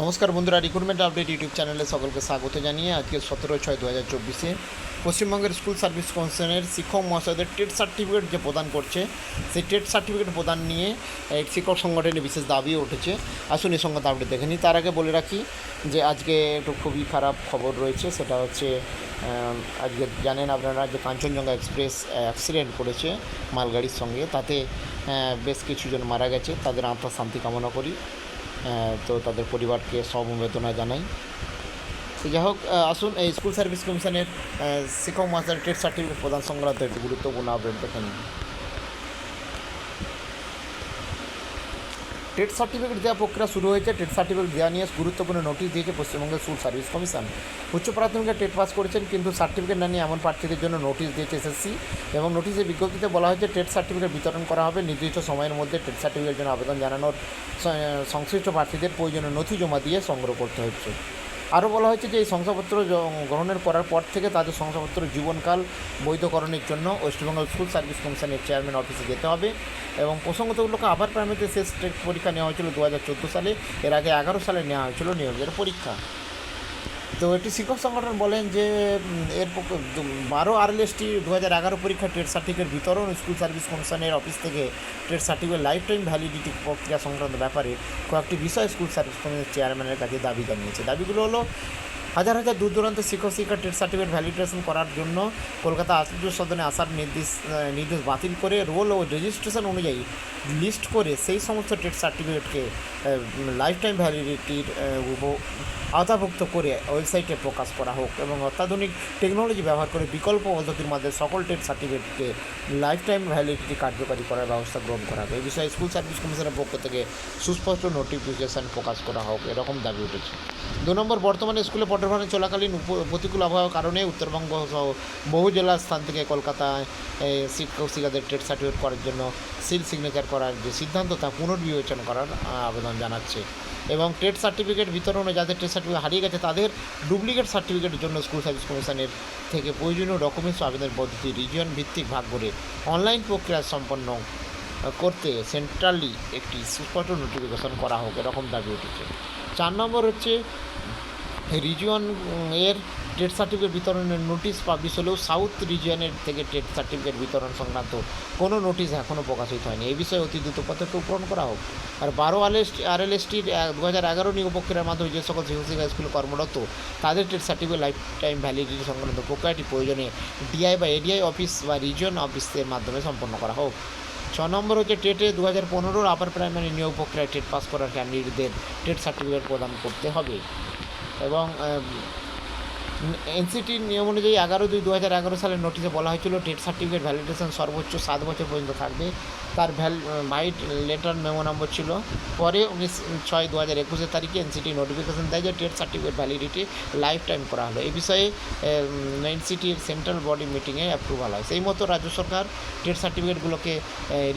নমস্কার বন্ধুরা recruitment update YouTube চ্যানেলে সকলকে স্বাগত জানিয়ে আজকে সতেরো ছয় দু হাজার চব্বিশে পশ্চিমবঙ্গের স্কুল সার্ভিস কমিশনের শিক্ষক মহাশয়দের টেট সার্টিফিকেট যে প্রদান করছে, সেই টেট সার্টিফিকেট প্রদান নিয়ে এক শিক্ষক সংগঠনে বিশেষ দাবিও উঠেছে। আসুন এই সংবাদ আপডেট দেখে নিই। তার আগে বলে রাখি যে আজকে একটু খুবই খারাপ খবর রয়েছে, সেটা হচ্ছে আজকে জানেন আপনারা যে কাঞ্চনজঙ্ঘা এক্সপ্রেস অ্যাক্সিডেন্ট করেছে মালগাড়ির সঙ্গে। তাতে বেশ কিছুজন মারা গেছে। তাদের আত্মার শান্তি কামনা করি। তো তাদের পরিবারকে সমবেদনা জানাই। যাই হোক আসুন, এই স্কুল সার্ভিস কমিশনের শিক্ষক মাস্টার ট্রেড সার্টিফিকেট প্রদান সংক্রান্ত একটি গুরুত্বপূর্ণ আপডেট দেখে নিন টেট সার্টিফিকেট দেওয়া প্রক্রিয়া শুরু হয়েছে। টেট সার্টিফিকেট দেওয়া নিয়ে গুরুত্বপূর্ণ নোটিশ দিয়েছে পশ্চিমবঙ্গের স্কুল সার্ভিস কমিশন উচ্চ প্রাথমিকে টেট পাস করেছেন, কিন্তু সার্টিফিকেট না নিয়ে এমন প্রার্থীদের জন্য নোটিশ দিয়েছে এসএসসি এবং নোটিশের বিজ্ঞপ্তিতে বলা হয়েছে টেট সার্টিফিকেট বিতরণ করা হবে। নির্দিষ্ট সময়ের মধ্যে টেট সার্টিফিকেটের জন্য আবেদন জানানোর সংশ্লিষ্ট প্রার্থীদের প্রয়োজনীয় নথি জমা দিয়ে সংগ্রহ করতে হচ্ছে। আরও বলা হয়েছে যে এই শংসাপত্র গ্রহণের করার পর থেকে তাদের শংসাপত্র জীবনকাল বৈধকরণের জন্য ওয়েস্টবেঙ্গল স্কুল সার্ভিস কমিশনের চেয়ারম্যান অফিসে যেতে হবে এবং প্রসঙ্গত উল্লেখ আবার প্রাইমারিতে শেষ পরীক্ষা নেওয়া হয়েছিল দু হাজার চোদ্দ সালে। এর আগে এগারো সালে নেওয়া হয়েছিল নিয়োগের পরীক্ষা। তো এটি শিক্ষক সংগঠন বলেন যে এর বারো আরএলএসটি দু হাজার এগারো পরীক্ষা ট্রেড সার্টিফিকেট বিতরণ স্কুল সার্ভিস কমিশনের অফিস থেকে trade certificate life time validity প্রক্রিয়া সংক্রান্ত ব্যাপারে কয়েকটি বিষয় স্কুল সার্ভিস কমিশনের চেয়ারম্যানের কাছে দাবি জানিয়েছে। দাবিগুলো হলো হাজার হাজার দূর দূরান্ত শিক্ষক শিক্ষা টেট সার্টিফিকেট ভ্যালিডেশন করার জন্য কলকাতা আশ্চর্য সদনে আসার নির্দেশ নির্দেশ বাতিল করে রোল ও রেজিস্ট্রেশন অনুযায়ী লিস্ট করে সেই সমস্ত টেট সার্টিফিকেটকে লাইফ টাইম ভ্যালিডিটির আওতাভুক্ত করে ওয়েবসাইটে প্রকাশ করা হোক এবং অত্যাধুনিক টেকনোলজি ব্যবহার করে বিকল্প পদ্ধতির মাধ্যমে সকল টেট সার্টিফিকেটকে লাইফ টাইম ভ্যালিডিটি কার্যকারী করার ব্যবস্থা গ্রহণ করা হবে। এই বিষয়ে স্কুল সার্ভিস কমিশনের পক্ষ থেকে সুস্পষ্ট নোটিফিকেশন প্রকাশ করা হোক, এরকম দাবি উঠেছে। দু নম্বর, বর্তমানে স্কুলে পঠনপাঠন চলাকালীন প্রতিকূল আবহাওয়ার কারণে উত্তরবঙ্গ সহ বহু জেলার স্থান থেকে কলকাতায় শিক্ষক শিক্ষাদের টেট সার্টিফিকেট করার জন্য সিল সিগনেচার করার যে সিদ্ধান্ত তা পুনর্বিবেচনা করার আবেদন জানাচ্ছে। এবং ট্রেড সার্টিফিকেট বিতরণে যাদের ট্রেড সার্টিফিকেট হারিয়ে গেছে তাদের ডুপ্লিকেট সার্টিফিকেটের জন্য স্কুল সার্ভিস কমিশনের থেকে প্রয়োজনীয় ডকুমেন্টস আবেদন পদ্ধতি রিজিয়ন ভিত্তিক ভাগ করে অনলাইন প্রক্রিয়া সম্পন্ন করতে সেন্ট্রালি একটি সুস্পষ্ট নোটিফিকেশন করা হোক, এরকম দাবি উঠেছে। চার নম্বর হচ্ছে রিজিয়ন এর টেট সার্টিফিকেট বিতরণের নোটিশ পাবলিশ হলেও সাউথ রিজিয়নের থেকে টেট সার্টিফিকেট বিতরণ সংক্রান্ত কোনো নোটিশ এখনও প্রকাশিত হয়নি। এই বিষয়ে অতি দ্রুত পদক্ষেপ গ্রহণ করা হোক। আর বারো আরএস আরএলএসটির দু হাজার এগারো নিয়োগ প্রক্রিয়ার মাধ্যমে যে সকল শিশু শিক্ষা স্কুলে কর্মরত, তাদের TET certificate life time validity সংক্রান্ত প্রক্রিয়াটি প্রয়োজনে ডিআই বা এডিআই অফিস বা রিজিয়ন অফিসের মাধ্যমে সম্পন্ন করা হোক। ছ নম্বর হচ্ছে টেটে দু হাজার পনেরোর আপার প্রাইমারি নিয়োগ প্রক্রিয়ায় টেট পাস করার ক্যান্ডিডেটদের টেট সার্টিফিকেট প্রদান করতে হবে। এবং এনসিটির নিয়ম অনুযায়ী এগারো দুই দু হাজার এগারো সালের নোটিশে বলা হয়েছিল টেট সার্টিফিকেট ভ্যালিডেশন সর্বোচ্চ সাত বছর পর্যন্ত থাকবে। তার ভ্যাল ভাইট লেটার মেমো নম্বর ছিল। পরে উনিশ ছয় দু হাজার একুশের তারিখে এনসিটি নোটিফিকেশন দেয় যে TET certificate validity life time করা হলো। এই বিষয়ে এনসিটির সেন্ট্রাল বডি মিটিংয়ে অ্যাপ্রুভাল হয়। সেই মতো রাজ্য সরকার টেট সার্টিফিকেটগুলোকে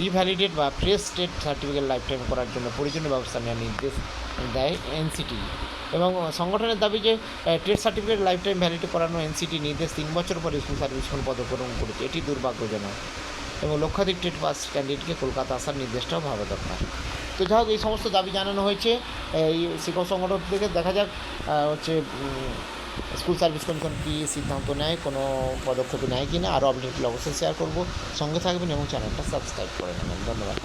রিভ্যালিডেট বা fresh TET certificate life time করার জন্য প্রয়োজনীয় ব্যবস্থা নেওয়ার নির্দেশ দেয় এনসিটি এবং সংগঠনের দাবি যে trade certificate life time validity করানো এনসিটি নির্দেশ তিন বছর পরে স্কুল সার্ভিস পদগ্রহণ করেছে। এটি দুর্ভাগ্যজনক এবং লক্ষাধিক টেট পাস ক্যান্ডিডেটকে কলকাতা আসার নির্দেশটাও ভাবা দরকার। তো যাই হোক, এই সমস্ত দাবি জানানো হয়েছে। এই শিক্ষক সংগঠন থেকে দেখা যাক হচ্ছে স্কুল সার্ভিস কমিশন কী সিদ্ধান্ত নেয়, কোনো পদক্ষেপ নেয় কি না আরও আপডেটগুলো অবশ্যই শেয়ার করব। সঙ্গে থাকবেন এবং চ্যানেলটা সাবস্ক্রাইব করে নেবেন। ধন্যবাদ।